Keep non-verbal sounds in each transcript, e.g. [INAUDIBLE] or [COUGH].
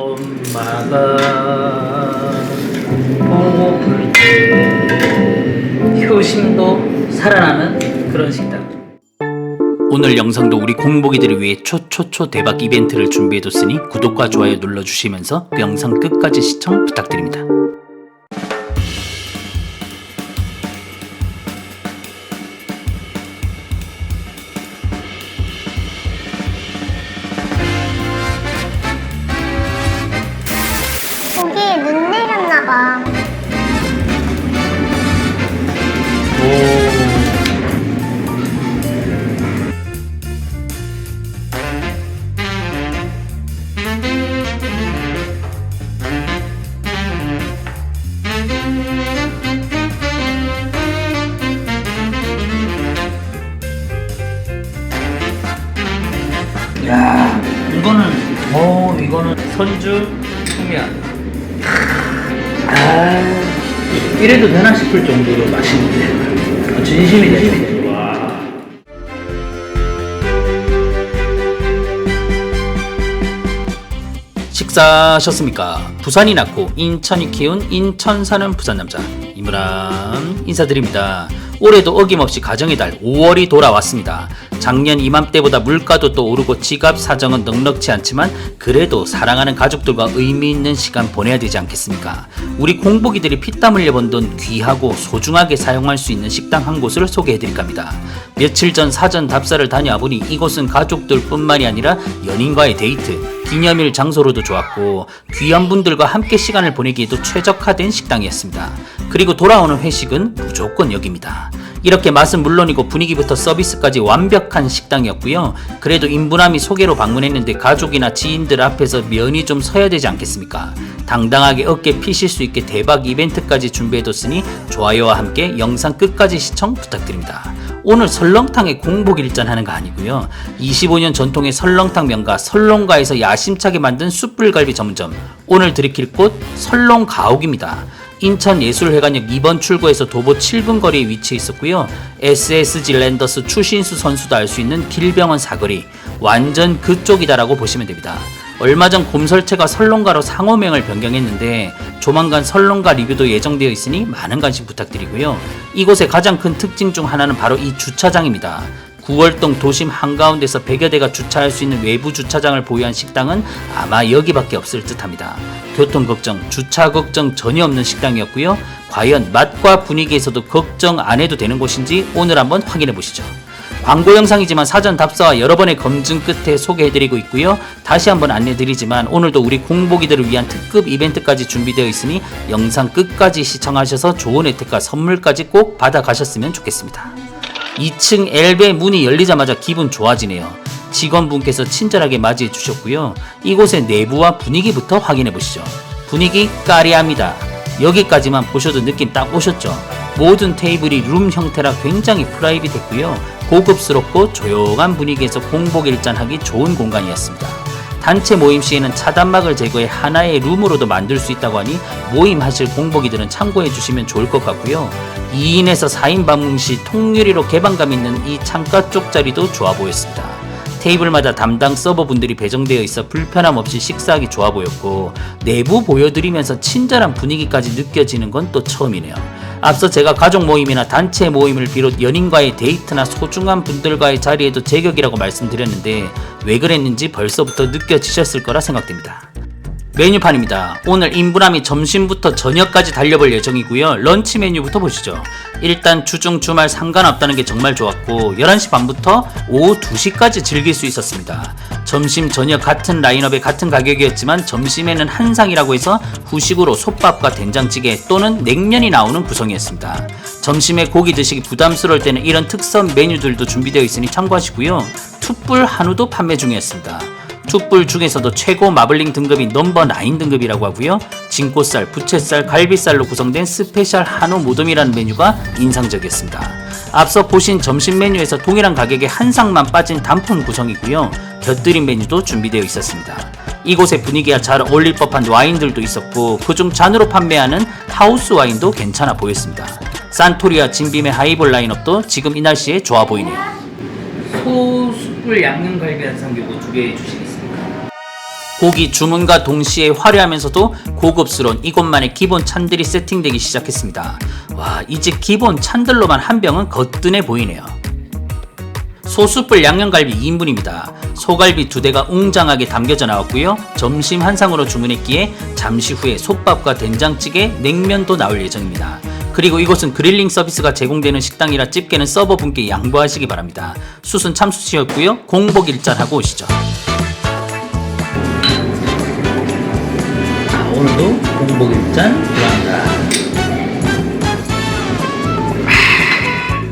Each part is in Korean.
엄마가 배고플 때 효심도 살아나는 그런 식당. 오늘 영상도 우리 공복이들을 위해 초초초 대박 이벤트를 준비해뒀으니 구독과 좋아요 눌러주시면서 그 영상 끝까지 시청 부탁드립니다. 거기에 눈 내렸나 봐. 야, 이거는 어 이거는 선주 청면. 아, 이래도 되나 싶을 정도로 맛있는데. 아, 진심이 진심이. 와. 식사하셨습니까? 부산이 낳고 인천이 키운 인천 사는 부산 남자 이무람 인사드립니다. 올해도 어김없이 가정의 달 5월이 돌아왔습니다. 작년 이맘때보다 물가도 또 오르고 지갑 사정은 넉넉치 않지만 그래도 사랑하는 가족들과 의미 있는 시간 보내야 되지 않겠습니까? 우리 공복이들이 피땀 흘려 번 돈 귀하고 소중하게 사용할 수 있는 식당 한 곳을 소개해 드릴까 합니다. 며칠 전 사전 답사를 다녀와 보니 이곳은 가족들 뿐만이 아니라 연인과의 데이트, 기념일 장소로도 좋았고 귀한 분들과 함께 시간을 보내기에도 최적화된 식당이었습니다. 그리고 돌아오는 회식은 무조건 여기입니다. 이렇게 맛은 물론이고 분위기부터 서비스까지 완벽한 식당이었고요. 그래도 인부남이 소개로 방문했는데 가족이나 지인들 앞에서 면이 좀 서야 되지 않겠습니까? 당당하게 어깨 피실 수 있게 대박 이벤트까지 준비해뒀으니 좋아요와 함께 영상 끝까지 시청 부탁드립니다. 오늘 설렁탕에 공복 일전 하는 거 아니고요. 25년 전통의 설렁탕 명가 설렁가에서 야심차게 만든 숯불갈비 전문점 오늘 들이킬 곳 설렁가옥입니다. 인천예술회관역 2번 출구에서 도보 7분 거리에 위치해 있었고요. SSG 랜더스 추신수 선수도 알 수 있는 길병원 사거리 완전 그쪽이다라고 보시면 됩니다. 얼마 전 곰설채가 설렁가로 상호명을 변경했는데 조만간 설렁가 리뷰도 예정되어 있으니 많은 관심 부탁드리고요. 이곳의 가장 큰 특징 중 하나는 바로 이 주차장입니다. 9월동 도심 한가운데서 100여 대가 주차할 수 있는 외부 주차장을 보유한 식당은 아마 여기밖에 없을 듯합니다. 교통 걱정, 주차 걱정 전혀 없는 식당이었고요. 과연 맛과 분위기에서도 걱정 안 해도 되는 곳인지 오늘 한번 확인해 보시죠. 광고 영상이지만 사전 답사와 여러 번의 검증 끝에 소개해드리고 있고요. 다시 한번 안내드리지만 오늘도 우리 공복이들을 위한 특급 이벤트까지 준비되어 있으니 영상 끝까지 시청하셔서 좋은 혜택과 선물까지 꼭 받아가셨으면 좋겠습니다. 2층 엘베 문이 열리자마자 기분 좋아지네요. 직원분께서 친절하게 맞이해 주셨고요. 이곳의 내부와 분위기부터 확인해 보시죠. 분위기 까리합니다. 여기까지만 보셔도 느낌 딱 오셨죠? 모든 테이블이 룸 형태라 굉장히 프라이빗했고요. 고급스럽고 조용한 분위기에서 공복 일잔하기 좋은 공간이었습니다. 단체 모임 시에는 차단막을 제거해 하나의 룸으로도 만들 수 있다고 하니 모임하실 공복이들은 참고해 주시면 좋을 것 같고요. 2인에서 4인 방문 시 통유리로 개방감 있는 이 창가 쪽 자리도 좋아 보였습니다. 테이블마다 담당 서버분들이 배정되어 있어 불편함 없이 식사하기 좋아 보였고 내부 보여드리면서 친절한 분위기까지 느껴지는 건 또 처음이네요. 앞서 제가 가족 모임이나 단체 모임을 비롯 연인과의 데이트나 소중한 분들과의 자리에도 제격이라고 말씀드렸는데 왜 그랬는지 벌써부터 느껴지셨을 거라 생각됩니다. 메뉴판입니다. 오늘 인부남이 점심부터 저녁까지 달려볼 예정이고요. 런치 메뉴부터 보시죠. 일단 주중 주말 상관없다는 게 정말 좋았고 11시 반부터 오후 2시까지 즐길 수 있었습니다. 점심 저녁 같은 라인업에 같은 가격이었지만 점심에는 한상이라고 해서 후식으로 솥밥과 된장찌개 또는 냉면이 나오는 구성이었습니다. 점심에 고기 드시기 부담스러울 때는 이런 특선 메뉴들도 준비되어 있으니 참고하시고요. 툭불 한우도 판매 중이었습니다. 툭불 중에서도 최고 마블링 등급이 넘버 9 등급이라고 하고요. 진꼬살, 부채살, 갈비살로 구성된 스페셜 한우 모듬이라는 메뉴가 인상적이었습니다. 앞서 보신 점심 메뉴에서 동일한 가격에 한 상만 빠진 단품 구성이고요. 곁들인 메뉴도 준비되어 있었습니다. 이곳의 분위기와 잘 어울릴 법한 와인들도 있었고 그중 잔으로 판매하는 하우스 와인도 괜찮아 보였습니다. 산토리와 진빔의 하이볼 라인업도 지금 이 날씨에 좋아 보이네요. 소 숯불 양념갈비 한 삼겹 두개 주시겠습니까? 고기 주문과 동시에 화려하면서도 고급스러운 이곳만의 기본 찬들이 세팅되기 시작했습니다. 와, 이집 기본 찬들로만 한 병은 거뜬해 보이네요. 소숯불 양념갈비 2인분입니다. 소갈비 두 대가 웅장하게 담겨져 나왔고요. 점심 한 상으로 주문했기에 잠시 후에 솥밥과 된장찌개, 냉면도 나올 예정입니다. 그리고 이곳은 그릴링 서비스가 제공되는 식당이라 집게는 서버분께 양보하시기 바랍니다. 숯은 참숯이었고요. 공복 일잔 하고 오시죠. 오늘도 공복 일잔 들어간다.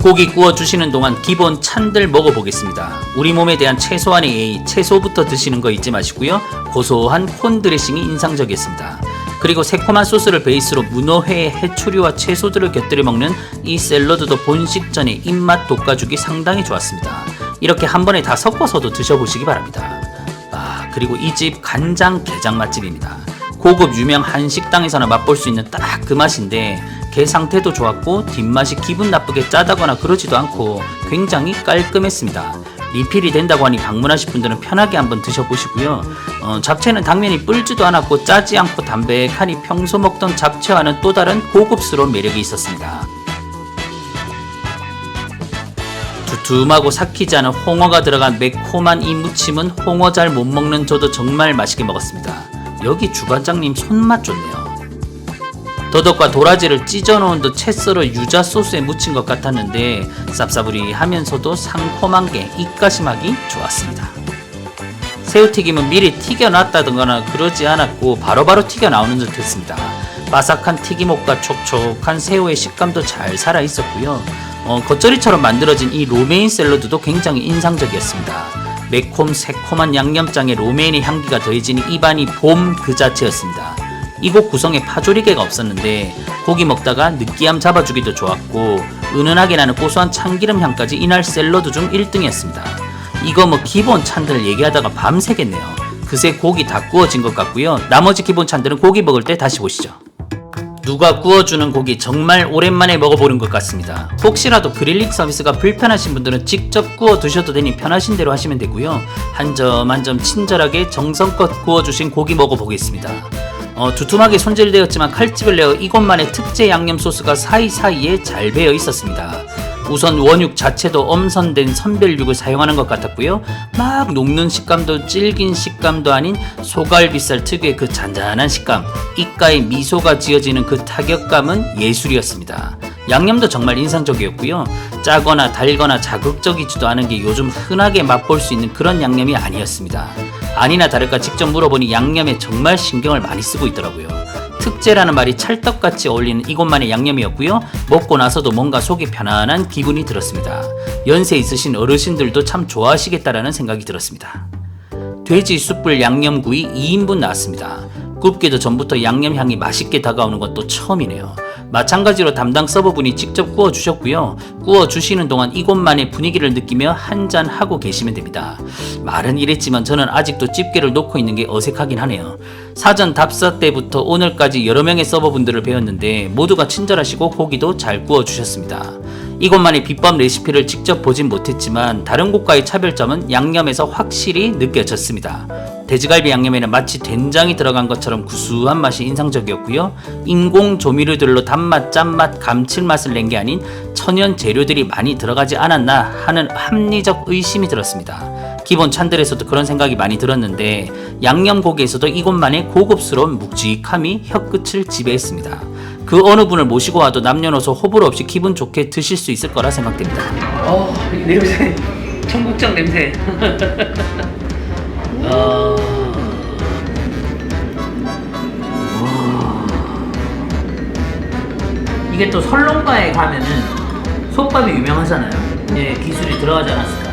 고기 구워 주시는 동안 기본 찬들 먹어보겠습니다. 우리 몸에 대한 최소한의 예의, 채소부터 드시는 거 잊지 마시고요. 고소한 콘 드레싱이 인상적이었습니다. 그리고 새콤한 소스를 베이스로 문어회의 해초류와 채소들을 곁들여 먹는 이 샐러드도 본식전에 입맛 돋궈주기 상당히 좋았습니다. 이렇게 한 번에 다 섞어서도 드셔보시기 바랍니다. 아, 그리고 이 집 간장 게장 맛집입니다. 고급 유명 한식당에서나 맛볼 수 있는 딱 그 맛인데 게 상태도 좋았고 뒷맛이 기분 나쁘게 짜다거나 그러지도 않고 굉장히 깔끔했습니다. 리필이 된다고 하니 방문하실 분들은 편하게 한번 드셔보시고요. 어, 잡채는 당면이 뿔지도 않았고 짜지 않고 담백하니 평소 먹던 잡채와는 또 다른 고급스러운 매력이 있었습니다. 두툼하고 삭히지 않은 홍어가 들어간 매콤한 이 무침은 홍어 잘 못 먹는 저도 정말 맛있게 먹었습니다. 여기 주반장님 손맛 좋네요. 더덕과 도라지를 찢어놓은 듯 채 썰어 유자 소스에 묻힌 것 같았는데 쌉싸부리하면서도 상콤한 게 입가심하기 좋았습니다. 새우튀김은 미리 튀겨놨다던거나 그러지 않았고 바로 바로 튀겨 나오는 듯 했습니다. 바삭한 튀김옷과 촉촉한 새우의 식감도 잘 살아 있었고요. 어, 겉절이처럼 만들어진 이 로메인 샐러드도 굉장히 인상적이었습니다. 매콤 새콤한 양념장에 로메인의 향기가 더해지니 입안이 봄 그 자체였습니다. 이곳 구성에 파조리개가 없었는데 고기 먹다가 느끼함 잡아주기도 좋았고 은은하게 나는 고소한 참기름 향까지 이날 샐러드 중 1등이었습니다. 이거 뭐 기본 찬들 얘기하다가 밤새겠네요. 그새 고기 다 구워진 것 같고요. 나머지 기본 찬들은 고기 먹을 때 다시 보시죠. 누가 구워주는 고기 정말 오랜만에 먹어보는 것 같습니다. 혹시라도 그릴링 서비스가 불편하신 분들은 직접 구워 드셔도 되니 편하신 대로 하시면 되고요. 한 점 한 점 친절하게 정성껏 구워주신 고기 먹어보겠습니다. 어, 두툼하게 손질되었지만 칼집을 내어 이곳만의 특제 양념 소스가 사이사이에 잘 배어 있었습니다. 우선 원육 자체도 엄선된 선별육을 사용하는 것 같았고요. 막 녹는 식감도 질긴 식감도 아닌 소갈비살 특유의 그 잔잔한 식감, 입가에 미소가 지어지는 그 타격감은 예술이었습니다. 양념도 정말 인상적이었고요. 짜거나 달거나 자극적이지도 않은 게 요즘 흔하게 맛볼 수 있는 그런 양념이 아니었습니다. 아니나 다를까 직접 물어보니 양념에 정말 신경을 많이 쓰고 있더라고요. 특제라는 말이 찰떡같이 어울리는 이곳만의 양념이었고요. 먹고 나서도 뭔가 속이 편안한 기분이 들었습니다. 연세 있으신 어르신들도 참 좋아하시겠다라는 생각이 들었습니다. 돼지 숯불 양념구이 2인분 나왔습니다. 굽기도 전부터 양념 향이 맛있게 다가오는 것도 처음이네요. 마찬가지로 담당 서버분이 직접 구워 주셨고요. 구워 주시는 동안 이곳만의 분위기를 느끼며 한잔 하고 계시면 됩니다. 말은 이랬지만 저는 아직도 집게를 놓고 있는 게 어색하긴 하네요. 사전 답사 때부터 오늘까지 여러 명의 서버분들을 배웠는데 모두가 친절하시고 고기도 잘 구워 주셨습니다. 이곳만의 비법 레시피를 직접 보진 못했지만 다른 곳과의 차별점은 양념에서 확실히 느껴졌습니다. 돼지갈비 양념에는 마치 된장이 들어간 것처럼 구수한 맛이 인상적이었고요. 인공 조미료들로 단맛, 짠맛, 감칠맛을 낸 게 아닌 천연 재료들이 많이 들어가지 않았나 하는 합리적 의심이 들었습니다. 기본 찬들에서도 그런 생각이 많이 들었는데 양념 고기에서도 이곳만의 고급스러운 묵직함이 혀끝을 지배했습니다. 그 어느 분을 모시고 와도 남녀노소 호불호 없이 기분 좋게 드실 수 있을 거라 생각됩니다. 어, 이 냄새, 청국장 냄새. [LAUGHS] 어... 이게 또 설렁가에 가면은 솥밥이 유명하잖아요. 예, 기술이 들어가지 않았을까.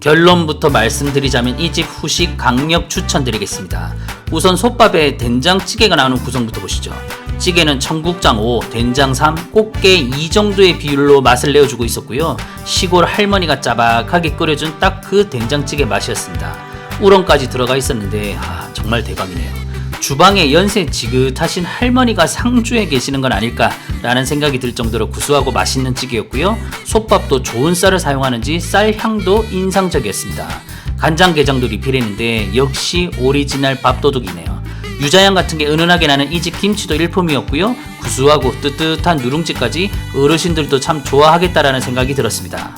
결론부터 말씀드리자면 이 집 후식 강력 추천드리겠습니다. 우선 솥밥에 된장찌개가 나오는 구성부터 보시죠. 찌개는 청국장 5, 된장 3, 꽃게 2 정도의 비율로 맛을 내어주고 있었고요. 시골 할머니가 짜박하게 끓여준 딱 그 된장찌개 맛이었습니다. 우렁까지 들어가 있었는데 아, 정말 대박이네요. 주방에 연세 지긋하신 할머니가 상주에 계시는 건 아닐까라는 생각이 들 정도로 구수하고 맛있는 찌개였고요. 솥밥도 좋은 쌀을 사용하는지 쌀 향도 인상적이었습니다. 간장게장도 리필했는데 역시 오리지널 밥도둑이네요. 유자향 같은 게 은은하게 나는 이 집 김치도 일품이었고요. 구수하고 뜨뜻한 누룽지까지 어르신들도 참 좋아하겠다라는 생각이 들었습니다.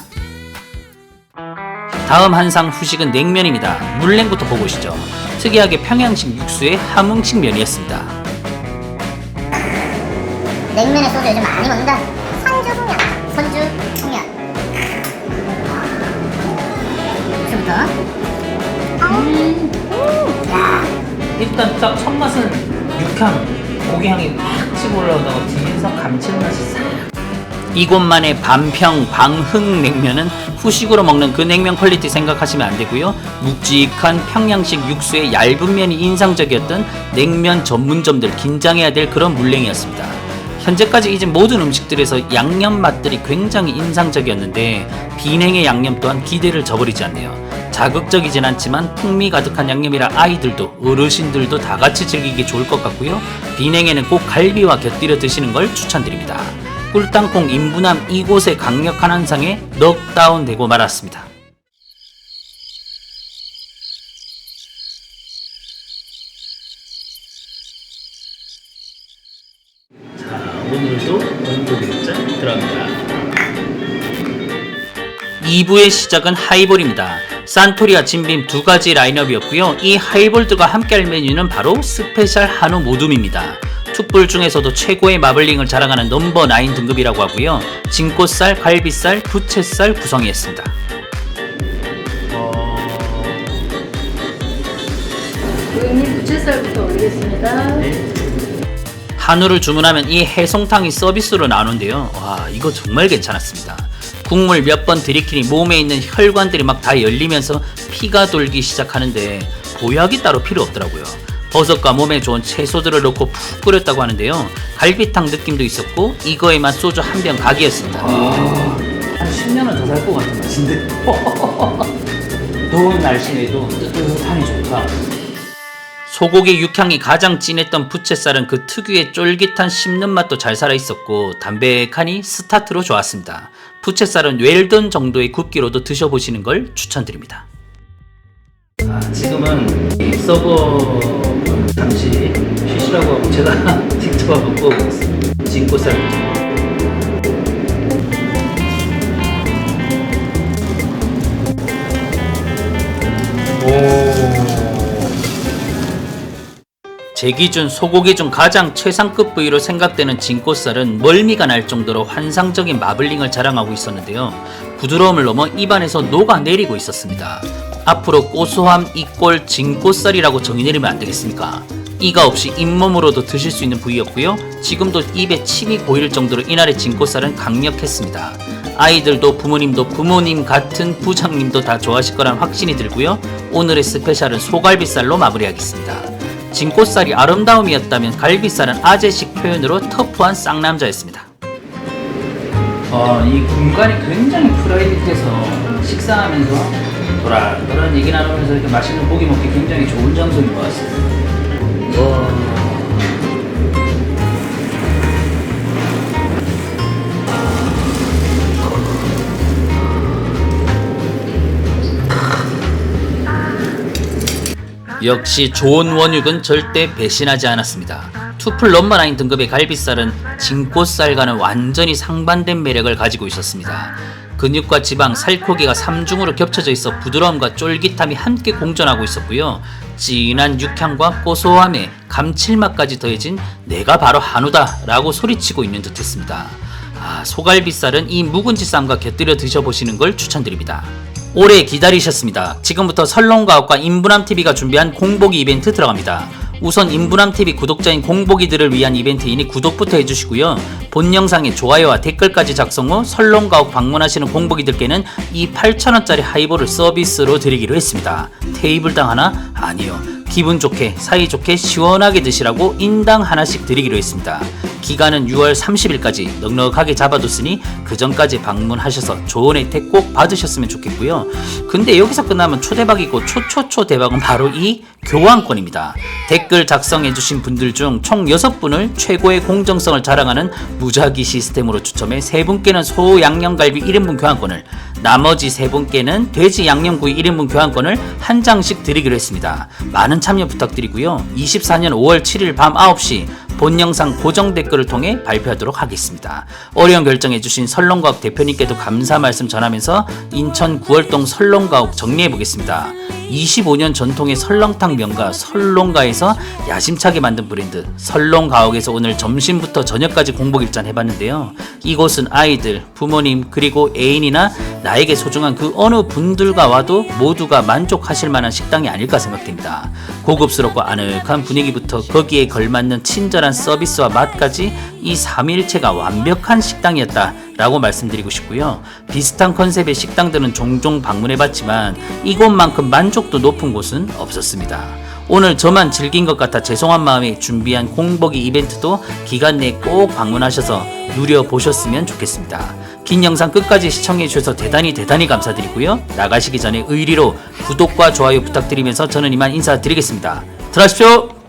다음 한상 후식은 냉면입니다. 물냉부터 보고 오시죠. 특이하게 평양식 육수에 함흥식 면이었습니다. 냉면에 소주 요즘 많이 먹는다. 선주국면. 선주국면. 부터 일단 딱 첫 맛은 육향, 고기 향이 팍 치고 올라오다가 뒤에서 감칠맛이 싹. 이곳만의 반평 방흥 냉면은 후식으로 먹는 그 냉면 퀄리티 생각하시면 안 되고요. 묵직한 평양식 육수에 얇은 면이 인상적이었던 냉면 전문점들 긴장해야 될 그런 물냉이었습니다. 현재까지 이집 모든 음식들에서 양념 맛들이 굉장히 인상적이었는데 비냉의 양념 또한 기대를 저버리지 않네요. 자극적이진 않지만 풍미 가득한 양념이라 아이들도 어르신들도 다 같이 즐기기 좋을 것 같고요. 비냉에는 꼭 갈비와 곁들여 드시는 걸 추천드립니다. 꿀땅콩 인부남 이곳의 강력한 한상에 넉다운 되고 말았습니다. 2부의 시작은 하이볼입니다. 산토리와 진빔 두 가지 라인업이었고요. 이 하이볼들과 함께할 메뉴는 바로 스페셜 한우 모둠입니다. 툭불 중에서도 최고의 마블링을 자랑하는 넘버 9 등급이라고 하고요. 진꽃살, 갈비살, 부채살 구성이었습니다. 고객님 부채살부터 올리겠습니다. 한우를 주문하면 이 해송탕이 서비스로 나오는데요. 와, 이거 정말 괜찮았습니다. 국물 몇 번 들이키니 몸에 있는 혈관들이 막 다 열리면서 피가 돌기 시작하는데 보약이 따로 필요 없더라고요. 버섯과 몸에 좋은 채소들을 넣고 푹 끓였다고 하는데요. 갈비탕 느낌도 있었고 이거에만 소주 한 병 각이었습니다. 한 10년은 더 살 것 같은 맛인데. [LAUGHS] 더운 날씨에도 뜨뜻하니 좋다. 소고기 육향이 가장 진했던 부채살은 그 특유의 쫄깃한 씹는 맛도 잘 살아 있었고 담백하니 스타트로 좋았습니다. 부채살은 웰던 정도의 굽기로도 드셔보시는 걸 추천드립니다. 아, 지금은 이 서버 잠시 쉬시라고 제가 [LAUGHS] 직접 한번 구워보겠습니다. 진꽃살부터. 제 기준 소고기 중 가장 최상급 부위로 생각되는 진꽃살은 멀미가 날 정도로 환상적인 마블링을 자랑하고 있었는데요. 부드러움을 넘어 입안에서 녹아내리고 있었습니다. 앞으로 고소함 이꼴 진꽃살이라고 정의 내리면 안 되겠습니까? 이가 없이 잇몸으로도 드실 수 있는 부위였고요. 지금도 입에 침이 고일 정도로 이날의 진꽃살은 강력했습니다. 아이들도 부모님도 부모님 같은 부장님도 다 좋아하실 거란 확신이 들고요. 오늘의 스페셜은 소갈비살로 마무리하겠습니다. 진꽃살이 아름다움이었다면 갈비살은 아재식 표현으로 터프한 쌍남자였습니다. 어, 이 공간이 굉장히 프라이빗해서 식사하면서 도란도란 얘기 나누면서 이렇게 맛있는 고기 먹기 굉장히 좋은 장소인 것 같습니다. 와. 역시 좋은 원육은 절대 배신하지 않았습니다. 투플 넘버나인 등급의 갈비살은 진꽃살과는 완전히 상반된 매력을 가지고 있었습니다. 근육과 지방, 살코기가 삼중으로 겹쳐져 있어 부드러움과 쫄깃함이 함께 공존하고 있었고요. 진한 육향과 고소함에 감칠맛까지 더해진 내가 바로 한우다 라고 소리치고 있는 듯 했습니다. 아, 소갈비살은 이 묵은지 쌈과 곁들여 드셔보시는 걸 추천드립니다. 오래 기다리셨습니다. 지금부터 설렁가옥과 인부남TV가 준비한 공보기 이벤트 들어갑니다. 우선 인부남TV 구독자인 공보기들을 위한 이벤트이니 구독부터 해주시고요. 본 영상에 좋아요와 댓글까지 작성 후 설렁가옥 방문하시는 공보기들께는 이 8,000원짜리 하이볼을 서비스로 드리기로 했습니다. 테이블당 하나? 아니요. 기분 좋게, 사이좋게, 시원하게 드시라고 인당 하나씩 드리기로 했습니다. 기간은 6월 30일까지 넉넉하게 잡아뒀으니 그 전까지 방문하셔서 좋은 혜택 꼭 받으셨으면 좋겠고요. 근데 여기서 끝나면 초대박이고 초초초 대박은 바로 이 교환권입니다. 댓글 작성해주신 분들 중 총 6분을 최고의 공정성을 자랑하는 무작위 시스템으로 추첨해 3분께는 소 양념갈비 1인분 교환권을 나머지 3분께는 돼지 양념구이 1인분 교환권을 한 장씩 드리기로 했습니다. 많은 참여 부탁드리고요. 24년 5월 7일 밤 9시 본 영상 고정 댓글을 통해 발표하도록 하겠습니다. 어려운 결정해주신 설렁가옥 대표님께도 감사 말씀 전하면서 인천 구월동 설렁가옥 정리해 보겠습니다. 25년 전통의 설렁탕 명가 설렁가에서 야심차게 만든 브랜드 설렁가옥에서 오늘 점심부터 저녁까지 공복 일전 해봤는데요. 이곳은 아이들, 부모님 그리고 애인이나 나에게 소중한 그 어느 분들과 와도 모두가 만족하실 만한 식당이 아닐까 생각됩니다. 고급스럽고 아늑한 분위기부터 거기에 걸맞는 친절한 서비스와 맛까지 이 삼일체가 완벽한 식당이었다. 라고 말씀드리고 싶고요. 비슷한 컨셉의 식당들은 종종 방문해 봤지만 이곳만큼 만족도 높은 곳은 없었습니다. 오늘 저만 즐긴 것 같아 죄송한 마음에 준비한 공복이 이벤트도 기간 내에 꼭 방문하셔서 누려보셨으면 좋겠습니다. 긴 영상 끝까지 시청해주셔서 대단히 대단히 감사드리고요. 나가시기 전에 의리로 구독과 좋아요 부탁드리면서 저는 이만 인사드리겠습니다. 들어가십시오!